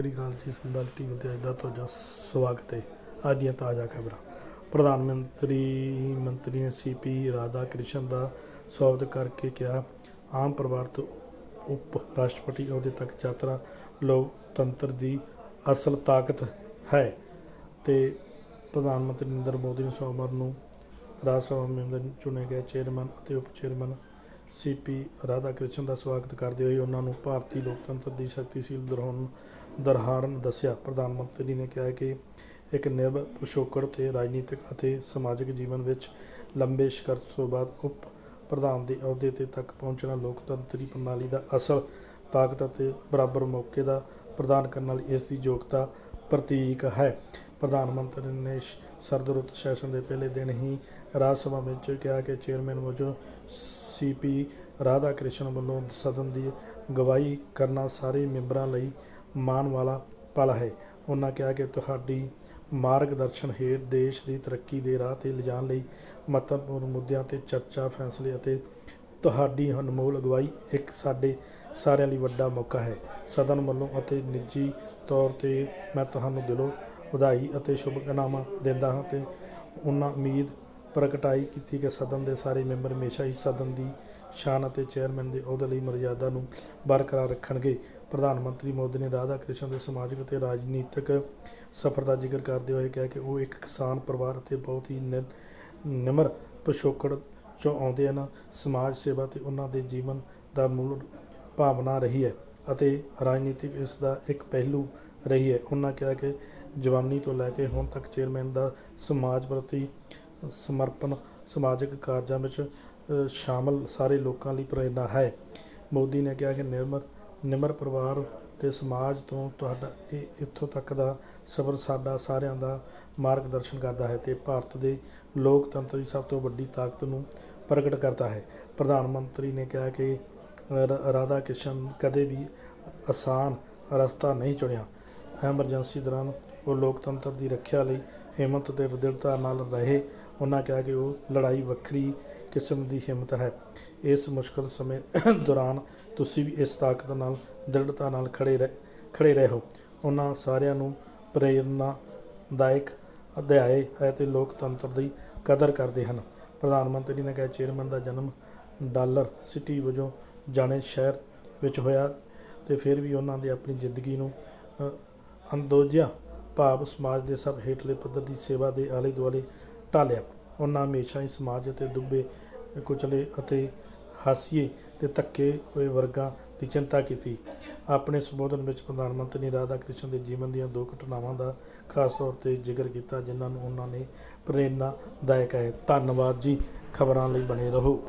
ਸ੍ਰੀ ਅਕਾਲ ਜੀ ਸੰਦਲ ਟੀਵੀ ਤੇ ਅੱਜ ਦਾ ਤੁਹਾਡਾ ਸਵਾਗਤ ਹੈ। ਅੱਜ ਦੀਆਂ ਤਾਜ਼ਾ ਖਬਰਾਂ। ਪ੍ਰਧਾਨ ਮੰਤਰੀ ਮੰਤਰੀ ਨੇ ਸੀਪੀ ਰਾਧਾ ਕ੍ਰਿਸ਼ਨ ਦਾ ਸਵਾਗਤ ਕਰਕੇ ਕਿਹਾ, ਆਮ ਪਰਿਵਾਰ ਤੋਂ ਉਪ ਰਾਸ਼ਟਰਪਤੀ ਅਹੁਦੇ ਤੱਕ ਯਾਤਰਾ ਲੋਕਤੰਤਰ ਦੀ ਅਸਲ ਤਾਕਤ ਹੈ। ਤੇ ਪ੍ਰਧਾਨ ਮੰਤਰੀ ਨਰਿੰਦਰ ਮੋਦੀ ਨੇ ਸੋਮਵਾਰ ਨੂੰ ਰਾਜ ਸਭਾ ਮੈਂਬਰ ਚੁਣੇ ਗਏ ਚੇਅਰਮੈਨ ਅਤੇ ਉਪ chairman C P Radha Krishan ਦਾ ਸਵਾਗਤ ਕਰਦੇ ਹੋਏ ਉਹਨਾਂ ਨੂੰ ਭਾਰਤੀ ਲੋਕਤੰਤਰ ਦੀ ਸ਼ਕਤੀਸ਼ੀਲ ਦਰਹਨ ਦਰਹਾਰਨ ਦੱਸਿਆ। ਪ੍ਰਧਾਨ ਮੰਤਰੀ ਨੇ ਕਿਹਾ ਕਿ ਇੱਕ ਨਿਰਭ ਪਿਛੋਕੜ ਤੇ ਰਾਜਨੀਤਿਕ ਅਤੇ ਸਮਾਜਿਕ ਜੀਵਨ ਵਿੱਚ ਲੰਬੇ ਸੰਘਰਸ਼ ਤੋਂ ਬਾਅਦ ਉਪ ਪ੍ਰਧਾਨ ਦੇ ਅਹੁਦੇ ਤੇ ਤੱਕ ਪਹੁੰਚਣਾ ਲੋਕਤੰਤਰੀ ਪ੍ਰਣਾਲੀ ਦਾ ਅਸਲ ਤਾਕਤ ਅਤੇ ਬਰਾਬਰ ਮੌਕੇ ਦਾ ਪ੍ਰਦਾਨ ਕਰਨ ਵਾਲੀ ਇਸ ਦੀ ਯੋਗਤਾ ਪ੍ਰਤੀਕ ਹੈ। ਪ੍ਰਧਾਨ ਮੰਤਰੀ ਨੇ ਸਰਦਰੁੱਤ ਸੈਸ਼ਨ ਦੇ ਪਹਿਲੇ ਦਿਨ ਹੀ ਰਾਜ ਸਭਾ ਵਿੱਚ ਕਿਹਾ ਕਿ ਚੇਅਰਮੈਨ ਵਜੋਂ ਸੀਪੀ ਰਾਧਾ ਕ੍ਰਿਸ਼ਨ ਵੱਲੋਂ ਸਦਨ ਦੀ ਗਵਾਹੀ ਕਰਨਾ ਸਾਰੇ ਮੈਂਬਰਾਂ ਲਈ ਮਾਣ ਵਾਲਾ ਪਲ ਹੈ। ਉਹਨਾਂ ਕਿਹਾ ਕਿ ਤੁਹਾਡੀ ਮਾਰਗਦਰਸ਼ਨ ਹੇਠ ਦੇਸ਼ ਦੀ ਤਰੱਕੀ ਦੇ ਰਾਹ ਤੇ ਲਿਜਾਣ ਲਈ ਮਹੱਤਵਪੂਰਨ ਮੁੱਦਿਆਂ ਤੇ ਚਰਚਾ, ਫੈਸਲੇ ਅਤੇ ਤੁਹਾਡੀ ਅਨਮੋਲ ਅਗਵਾਈ ਇੱਕ ਸਾਡੇ ਸਾਰਿਆਂ ਲਈ ਵੱਡਾ ਮੌਕਾ ਹੈ। ਸਦਨ ਵੱਲੋਂ ਅਤੇ ਨਿੱਜੀ ਤੌਰ ਤੇ ਮੈਂ ਤੁਹਾਨੂੰ ਦਿਲੋਂ ਵਧਾਈ ਅਤੇ ਸ਼ੁਭਕਾਮਨਾਵਾਂ ਦਿੰਦਾ ਹਾਂ ਤੇ ਉਹਨਾਂ ਉਮੀਦ ਪ੍ਰਗਟਾਈ ਕੀਤੀ ਕਿ ਸਦਨ ਦੇ ਸਾਰੇ ਮੈਂਬਰ ਹਮੇਸ਼ਾ ਹੀ ਸਦਨ ਦੀ ਸ਼ਾਨ ਅਤੇ ਚੇਅਰਮੈਨ ਦੇ ਅਹੁਦੇ ਲਈ ਮਰਯਾਦਾ ਨੂੰ ਬਰਕਰਾਰ ਰੱਖਣਗੇ। ਪ੍ਰਧਾਨ ਮੰਤਰੀ ਮੋਦੀ ਨੇ ਰਾਧਾ ਕ੍ਰਿਸ਼ਨ ਦੇ ਸਮਾਜਿਕ ਅਤੇ ਰਾਜਨੀਤਿਕ ਸਫ਼ਰ ਦਾ ਜ਼ਿਕਰ ਕਰਦੇ ਹੋਏ ਕਿਹਾ ਕਿ ਉਹ ਇੱਕ ਕਿਸਾਨ ਪਰਿਵਾਰ ਅਤੇ ਬਹੁਤ ਹੀ ਨਿ- ਨਿਮਰ ਪਿਛੋਕੜ ਚੋਂ ਆਉਂਦੇ ਹਨ। ਸਮਾਜ ਸੇਵਾ ਤੇ ਉਹਨਾਂ ਦੇ ਜੀਵਨ ਦਾ ਮੂਲ ਭਾਵਨਾ ਰਹੀ ਹੈ ਅਤੇ ਰਾਜਨੀਤਿਕ ਇਸ ਦਾ ਇੱਕ ਪਹਿਲੂ ਰਹੀ ਹੈ। ਉਹਨਾਂ ਕਿਹਾ ਕਿ ਜਵਾਨੀ ਤੋਂ ਲੈ ਕੇ ਹੁਣ ਤੱਕ ਚੇਅਰਮੈਨ ਦਾ ਸਮਾਜ ਪ੍ਰਤੀ ਸਮਰਪਣ, ਸਮਾਜਿਕ ਕਾਰਜਾਂ ਵਿੱਚ ਸ਼ਾਮਲ ਸਾਰੇ ਲੋਕਾਂ ਲਈ ਪ੍ਰੇਰਨਾ ਹੈ। ਮੋਦੀ ਨੇ ਕਿਹਾ ਕਿ ਨਿਰਮਰ ਨਿਮਰ ਪਰਿਵਾਰ ਤੇ ਸਮਾਜ ਤੋਂ ਤੁਹਾਡਾ ਇਹ ਇੱਥੋਂ ਤੱਕ ਦਾ ਸਬਰ ਸਾਡਾ ਸਾਰਿਆਂ ਦਾ ਮਾਰਗਦਰਸ਼ਨ ਕਰਦਾ ਹੈ ਤੇ ਭਾਰਤ ਦੇ ਲੋਕਤੰਤਰ ਦੀ ਸਭ ਤੋਂ ਵੱਡੀ ਤਾਕਤ ਨੂੰ ਪ੍ਰਗਟ ਕਰਦਾ ਹੈ। ਪ੍ਰਧਾਨ ਮੰਤਰੀ ਨੇ ਕਿਹਾ ਕਿ, ਰ- ਰਾਧਾ ਕ੍ਰਿਸ਼ਨ ਕਦੇ ਵੀ ਆਸਾਨ ਰਸਤਾ ਨਹੀਂ ਚੁਣਿਆ। ਐਮਰਜੈਂਸੀ ਦੌਰਾਨ ਉਹ ਲੋਕਤੰਤਰ ਦੀ ਰੱਖਿਆ ਲਈ ਹਿੰਮਤ ਤੇ ਦ੍ਰਿੜਤਾ ਨਾਲ ਰਹੇ। ਉਹਨਾਂ ਕਿਹਾ ਕਿ ਉਹ ਲੜਾਈ ਵੱਖਰੀ ਕਿਸਮ ਦੀ ਹਿੰਮਤ ਹੈ। ਇਸ ਮੁਸ਼ਕਲ ਸਮੇਂ ਦੌਰਾਨ ਤੁਸੀਂ ਵੀ ਇਸ ਤਾਕਤ ਨਾਲ, ਦ੍ਰਿੜਤਾ ਨਾਲ ਖੜੇ ਰਹਿ, ਖੜੇ ਰਹੋ। ਉਹਨਾਂ ਸਾਰਿਆਂ ਨੂੰ ਪ੍ਰੇਰਨਾਦਾਇਕ ਅਧਿਆਏ ਹੈ ਤੇ ਲੋਕਤੰਤਰ ਦੀ ਕਦਰ ਕਰਦੇ ਹਨ। ਪ੍ਰਧਾਨ ਮੰਤਰੀ ਨੇ ਕਿਹਾ, ਚੇਅਰਮੈਨ ਦਾ ਜਨਮ ਡਾਲਰ ਸਿਟੀ ਵਜੋਂ ਜਾਣੇ ਸ਼ਹਿਰ ਵਿੱਚ ਹੋਇਆ ਤੇ ਫਿਰ ਵੀ ਉਹਨਾਂ ਦੇ ਆਪਣੀ ਜ਼ਿੰਦਗੀ ਨੂੰ ਅੰਦੋਜਿਆ ਭਾਵ ਸਮਾਜ ਦੇ ਸਭ ਹੇਠਲੇ ਪੱਧਰ ਦੀ ਸੇਵਾ ਦੇ ਆਲੇ ਦੁਆਲੇ ਢਾਲਿਆ। ਉਹਨਾਂ ਹਮੇਸ਼ਾ ਹੀ ਸਮਾਜ ਅਤੇ ਦੁੱਬੇ ਕੁਚਲੇ ਅਤੇ ਹਾਸੀਏ ਤੇ ਧੱਕੇ ਹੋਏ ਵਰਗਾਂ ਦੀ ਚਿੰਤਾ ਕੀਤੀ। ਆਪਣੇ ਸੰਬੋਧਨ ਵਿੱਚ ਪ੍ਰਧਾਨ ਮੰਤਰੀ ਨੇ ਰਾਧਾ ਕ੍ਰਿਸ਼ਨ ਦੇ ਜੀਵਨ ਦੀਆਂ ਦੋ ਘਟਨਾਵਾਂ ਦਾ ਖਾਸ ਤੌਰ ਤੇ ਜ਼ਿਕਰ ਕੀਤਾ, ਜਿਨ੍ਹਾਂ ਨੂੰ ਉਹਨਾਂ ਨੇ ਪ੍ਰੇਰਨਾਦਾਇਕ ਹੈ। ਧੰਨਵਾਦ ਜੀ। ਖਬਰਾਂ ਲਈ ਬਣੇ ਰਹੋ।